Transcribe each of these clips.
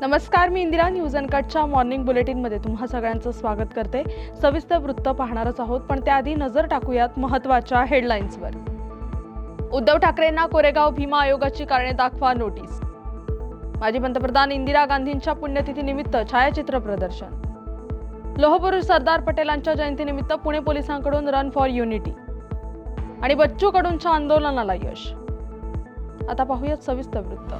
नमस्कार मी इंदिरा न्यूज कटच्या मॉर्निंग बुलेटिनमध्ये तुम्हा सगळ्यांचं स्वागत करते. सविस्तर वृत्त पाहणारच आहोत पण त्याआधी नजर टाकूयात महत्त्वाच्या हेडलाईन्सवर उद्धव ठाकरेंना कोरेगाव भीमा आयोगाची कारणे दाखवा नोटीस. माजी पंतप्रधान इंदिरा गांधींच्या पुण्यतिथीनिमित्त छायाचित्र प्रदर्शन. लोहपुरुष सरदार पटेलांच्या जयंतीनिमित्त पुणे पोलिसांकडून रन फॉर युनिटी. आणि बच्चू कडूंच्या आंदोलनाला यश. आता पाहूयात सविस्तर वृत्त.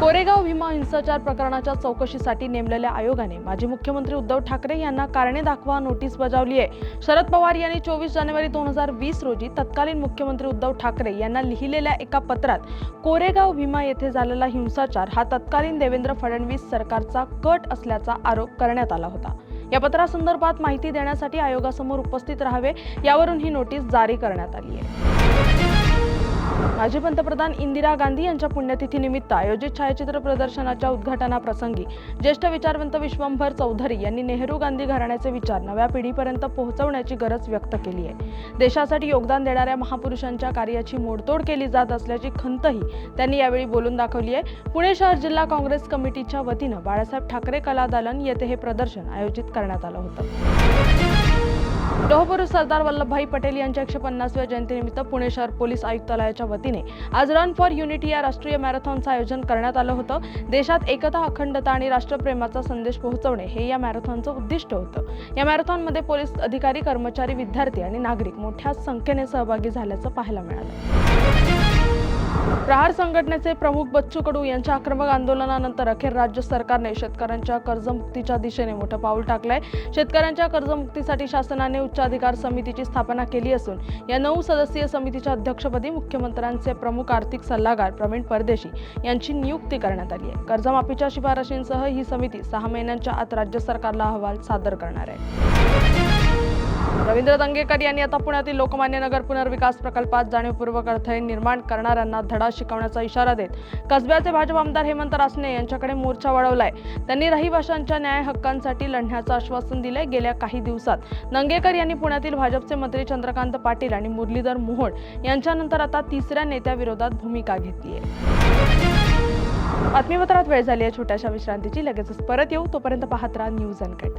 कोरेगाव भीमा हिंसाचार प्रकरणाच्या चौकशीसाठी नेमलेल्या आयोगाने माजी मुख्यमंत्री उद्धव ठाकरे यांना कारणे दाखवा नोटीस बजावली आहे. शरद पवार यांनी चोवीस जानेवारी दोन हजार वीस रोजी तत्कालीन मुख्यमंत्री उद्धव ठाकरे यांना लिहिलेल्या एका पत्रात कोरेगाव भीमा येथे झालेला हिंसाचार हा तत्कालीन देवेंद्र फडणवीस सरकारचा कट असल्याचा आरोप करण्यात आला होता. या पत्रासंदर्भात माहिती देण्यासाठी आयोगासमोर उपस्थित राहावे यावरून ही नोटीस जारी करण्यात आली आहे. माजी पंतप्रधान इंदिरा गांधी यांच्या पुण्यतिथीनिमित्त आयोजित छायाचित्र प्रदर्शनाच्या उद्घाटनाप्रसंगी ज्येष्ठ विचारवंत विश्वंभर चौधरी यांनी नेहरू गांधी घराण्याचे विचार नव्या पिढीपर्यंत पोहोचवण्याची गरज व्यक्त केली आहे. देशासाठी योगदान देणाऱ्या महापुरुषांच्या कार्याची मोडतोड केली जात असल्याची खंतही त्यांनी यावेळी बोलून दाखवली आहे. पुणे शहर जिल्हा काँग्रेस कमिटीच्या वतीनं बाळासाहेब ठाकरे कला दालन येथे हे प्रदर्शन आयोजित करण्यात आलं होतं. डोहबरू सरदार वल्लभभाई पटेल यांच्या एकशे पन्नासव्या जयंतीनिमित्त पुणे शहर पोलीस आयुक्तालयाच्या वतीने आज रन फॉर युनिटी या राष्ट्रीय मॅरेथॉनचं आयोजन करण्यात आलं होतं. देशात एकता अखंडता आणि राष्ट्रप्रेमाचा संदेश पोहोचवणे हे या मॅरेथॉनचं उद्दिष्ट होतं. या मॅरेथॉनमध्ये पोलीस अधिकारी कर्मचारी विद्यार्थी आणि नागरिक मोठ्या संख्येने सहभागी झाल्याचं पाहायला मिळालं. प्रहार संघटनेचे प्रमुख बच्चू कडू यांच्या आक्रमक आंदोलनानंतर अखेर राज्य सरकारने शेतकऱ्यांच्या कर्जमुक्तीच्या दिशेने मोठं पाऊल टाकलंय. शेतकऱ्यांच्या कर्जमुक्तीसाठी शासनाने उच्चाधिकार समितीची स्थापना केली असून या नऊ सदस्यीय समितीच्या अध्यक्षपदी मुख्यमंत्र्यांचे प्रमुख आर्थिक सल्लागार प्रवीण परदेशी यांची नियुक्ती करण्यात आली आहे. कर्जमाफीच्या शिफारशींसह ही समिती सहा महिन्यांच्या आत राज्य सरकारला अहवाल सादर करणार आहे. रवींद्र दंगेकर यांनी आता पुण्यातील लोकमान्य नगर पुनर्विकास प्रकल्पात जाणीवपूर्वक अडथळे निर्माण करणाऱ्यांना धडा शिकवण्याचा इशारा देत कसब्याचे भाजप आमदार हेमंत रासने यांच्याकडे मोर्चा वळवलाय त्यांनी रहिवाशांच्या न्याय हक्कांसाठी लढण्याचं आश्वासन दिले गेल्या काही दिवसात दंगेकर यांनी पुण्यातील भाजपचे मंत्री चंद्रकांत पाटील आणि मुरलीधर मोहोळ यांच्यानंतर आता तिसऱ्या नेत्याविरोधात भूमिका घेतली आहे बातमीपत्रात वेळ झाली आहे. छोट्याशा विश्रांतीची. लगेचच परत येऊ. तोपर्यंत पाहत राहा news uncut.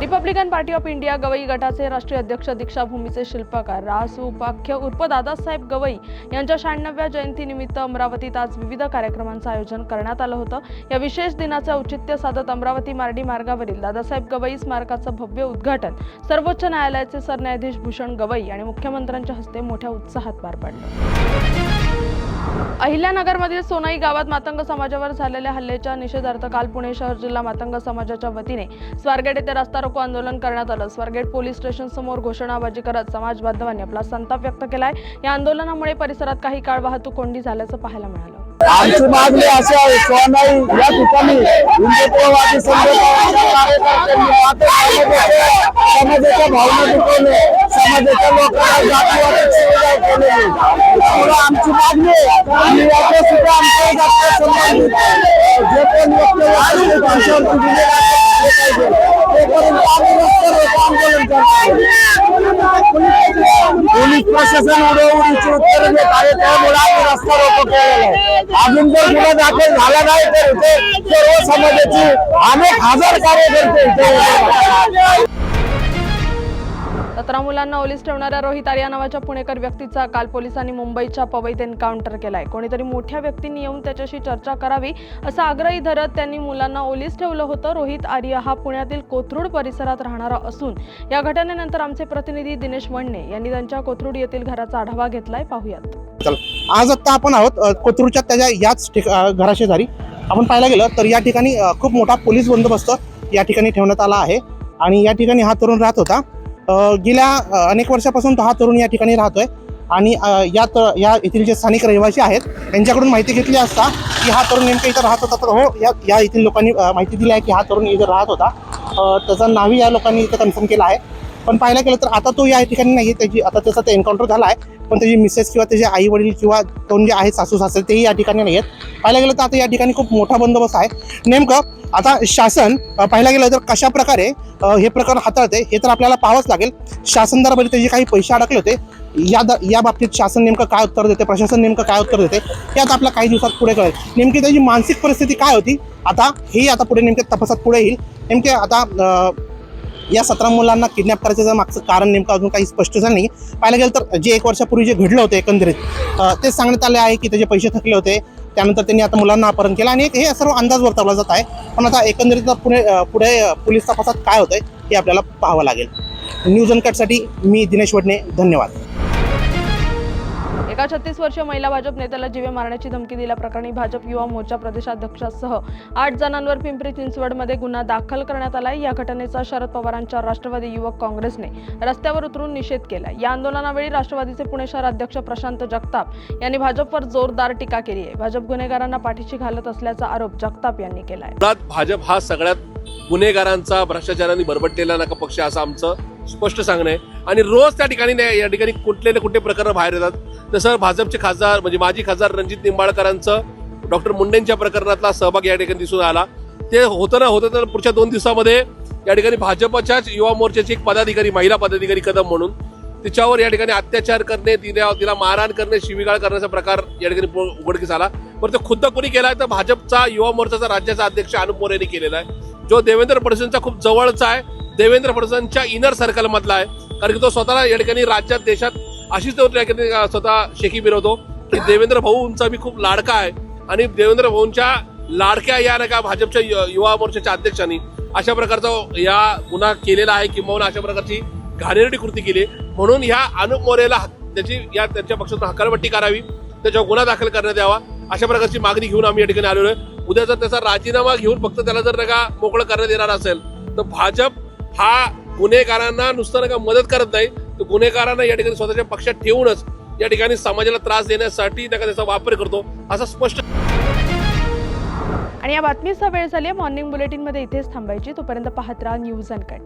Republican party of India Gavai गटाचे राष्ट्रीय अध्यक्ष दीक्षाभूमीचे शिल्पकार रास उपाख्य उर्फ दादासाहेब गवई यांच्या शहाण्णव्या जयंतीनिमित्त अमरावतीत आज विविध कार्यक्रमांचं आयोजन करण्यात आलं होतं. या विशेष दिनाचं औचित्य साधत अमरावती मार्डी मार्गावरील दादासाहेब गवई स्मारकाचं भव्य उद्घाटन सर्वोच्च न्यायालयाचे सरन्यायाधीश भूषण गवई आणि मुख्यमंत्र्यांच्या हस्ते मोठ्या उत्साहात पार पडलं. अहिल्यानगरमधील सोनाई गावात मातंग समाजावर झालेल्या हल्ल्याच्या निषेधार्थ काल पुणे शहर जिल्हा मातंग समाजाच्या वतीने स्वारगेट येथे रस्ता रोको आंदोलन करण्यात आलं. स्वारगेट पोलीस स्टेशन समोर घोषणाबाजी करत समाज बांधवांनी आपला संताप व्यक्त केलाय. या आंदोलनामुळे परिसरात काही काळ वाहतूक कोंडी झाल्याचं पाहायला मिळालं. आमची मागणी अशी आहे सोनाई या ठिकाणी हिंदुत्ववादी संघटनांच्या कार्यकर्त्यांनी मात्र समाजाच्या समाजाच्या भावना दुखवले समाजाच्या लोकांना जातीवादी शिवीगाळ केलेली त्यामुळे आमची मागणी आहे की याच्या सुद्धा आमच्या जातीय संबंधित जे कोण व्यक्ती असतील त्यांच्यावरती गुन्हे दाखल केले पाहिजे तोपर्यंत आम्ही रस्त्यावर आंदोलन करणार पोलीस प्रशासन उडवडीची उत्तर देत आहे त्यामुळे आम्ही रस्ता रोको केलेला आहे अजून जर गुन्हा दाखल झाला नाही तर इथे सर्व समाजाची अनेक हजार कार्यकर्ते इथे येतात. सतरा मुलांना ओलीस ठेवणाऱ्या रोहित आर्या नावाच्या पुणेकर व्यक्तीचा काल पोलिसांनी मुंबईच्या पवईत एन्काउंटर केलाय. कोणीतरी मोठ्या व्यक्तींनी येऊन त्याच्याशी चर्चा करावी असा आग्रही धरत त्यांनी मुलांना ओलीस ठेवलं होतं. रोहित आर्य हा पुण्यातील कोथरूड परिसरात राहणारा असून या घटनेनंतर आमचे प्रतिनिधी दिनेश वणणे यांनी त्यांच्या कोथरूड येथील घराचा आढावा घेतलाय. पाहूयात. चला आज आत्ता आपण आहोत कोथरूडच्या त्याच्या याच ठिक घराशेजारी. आपण पाहायला गेलं तर या ठिकाणी खूप मोठा पोलीस बंदोबस्त या ठिकाणी ठेवण्यात आला आहे. आणि या ठिकाणी हा तरुण राहत होता. गेल्या अनेक वर्षापासून तो हा तरुण या ठिकाणी राहतोय. आणि या तर या येथील जे स्थानिक रहिवासी आहेत त्यांच्याकडून माहिती घेतली असता की हा तरुण नेमका इथं राहत होता. तर हो या या येथील लोकांनी माहिती दिली आहे की हा तरुण इथं राहत होता. त्याचं नावही या लोकांनी इथं कन्फर्म केलं आहे. पण पाहायला गेलं तर आता तो या ठिकाणी नाही आहे. त्याची आता त्याचा ते एन्काउंटर झाला आहे. पण त्याची मिसेस किंवा त्याचे आई वडील किंवा दोन जे आहेत सासू सासरे तेही या ठिकाणी नाही आहेत. पाहायला गेलं तर आता या ठिकाणी खूप मोठा बंदोबस्त आहे. नेमकं आता शासन पाहायला गेलं तर कशा प्रकारे हे प्रकरण हाताळते हे तर आपल्याला पाहावंच लागेल. शासन दरबारी त्याचे काही पैसे अडकले होते या द या बाबतीत शासन नेमकं काय उत्तर देते प्रशासन नेमकं काय उत्तर देते हे आता आपल्या काही दिवसात पुढे कळेल. नेमकी त्याची मानसिक परिस्थिती काय होती आता हे आता पुढे नेमक्या तपासात पुढे येईल. नेमके आता या सतरा मुलांना किडनॅप करायचं जर मागचं कारण नेमकं अजून काही स्पष्ट झालं नाही. पाहायला गेलं तर जे एक वर्षापूर्वी जे घडलं होतं एकंदरीत ते सांगण्यात आले आहे की त्याचे पैसे थकले होते. त्यानंतर त्यांनी आता मुलांना अपहरण केलं आणि हे सर्व अंदाज वर्तवला जात आहे. पण आता एकंदरीत पुणे पुढे पोलीस तपासात काय होतंय हे आपल्याला पाहावं लागेल. न्यूज अनकटसाठी मी दिनेश वडणे धन्यवाद. एका छत्तीस वर्षीय महिला भाजप नेत्याला जीवे मारण्याची धमकी दिल्याप्रकरणी भाजप युवा मोर्चा प्रदेशाध्यक्षासह आठ जणांवर पिंपरी चिंचवडमध्ये गुन्हा दाखल करण्यात आलाय. या घटनेचा शरद पवारांच्या राष्ट्रवादी युवक काँग्रेसने रस्त्यावर उतरून निषेध केला या आंदोलनावेळी राष्ट्रवादीचे पुणे शहर अध्यक्ष प्रशांत जगताप यांनी भाजपवर जोरदार टीका केली आहे. भाजप गुन्हेगारांना पाठीशी घालत असल्याचा आरोप जगताप यांनी केलाय. आहे भाजप हा सगळ्यात गुन्हेगारांचा भ्रष्टाचारांनी बरबटलेला नका पक्ष असं आमचं स्पष्ट सांगणं आहे. आणि रोज त्या ठिकाणी या ठिकाणी कुठले ना कुठले प्रकरण बाहेर येतात. तसं भाजपचे खासदार म्हणजे माजी खासदार रणजित निंबाळकरांचं डॉक्टर मुंडेंच्या प्रकरणातला सहभाग या ठिकाणी दिसून आला. ते होतं ना होतं तर पुढच्या दोन दिवसामध्ये या ठिकाणी भाजपच्याच युवा मोर्चाची एक पदाधिकारी महिला पदाधिकारी कदम म्हणून तिच्यावर या ठिकाणी अत्याचार करणे तिला तिला मारहाण करणे शिवीगाळ करण्याचा प्रकार या ठिकाणी उघडकीस आला. पण तो खुद्द कोणी केलाय? तर भाजपचा युवा मोर्चाचा राज्याचा अध्यक्ष अनुप मोरे यांनी केलेला आहे. जो देवेंद्र फडणवीसांचा खूप जवळचा आहे. देवेंद्र फडणवीसांच्या इनर सर्कलमधला आहे. कारण की तो स्वतःला या ठिकाणी राज्यात देशात अशीच तो स्वतः शेकी मिरवतो की देवेंद्र भाऊंचा मी खूप लाडका आहे. आणि देवेंद्र भाऊंच्या लाडक्या या नाही का भाजपच्या युवा मोर्चाच्या अध्यक्षांनी अशा प्रकारचा या गुन्हा केलेला आहे किंवा अशा प्रकारची घाणेरडी कृती केली म्हणून ह्या अनुप मोरेला त्याची या त्यांच्या पक्षातून हकालपट्टी करावी त्याच्यावर गुन्हा दाखल करण्यात यावा अशा प्रकारची मागणी घेऊन आम्ही या ठिकाणी आलेलो आहे. उद्या जर त्याचा राजीनामा घेऊन फक्त त्याला जर नका मोकळं करण्यात येणार असेल तर भाजप हा गुन्हेगारांना नुसतं नका मदत करत नाही गुन्हेगारांना या ठिकाणी स्वतःच्या पक्षात ठेवूनच या ठिकाणी समाजाला त्रास देण्यासाठी नाही त्याचा वापर करतो असा स्पष्ट आणि या बातमीचा वेळ झाली आहे. मॉर्निंग बुलेटिनमध्ये इथेच थांबायची. तोपर्यंत पाहत राहा न्यूज अँड कट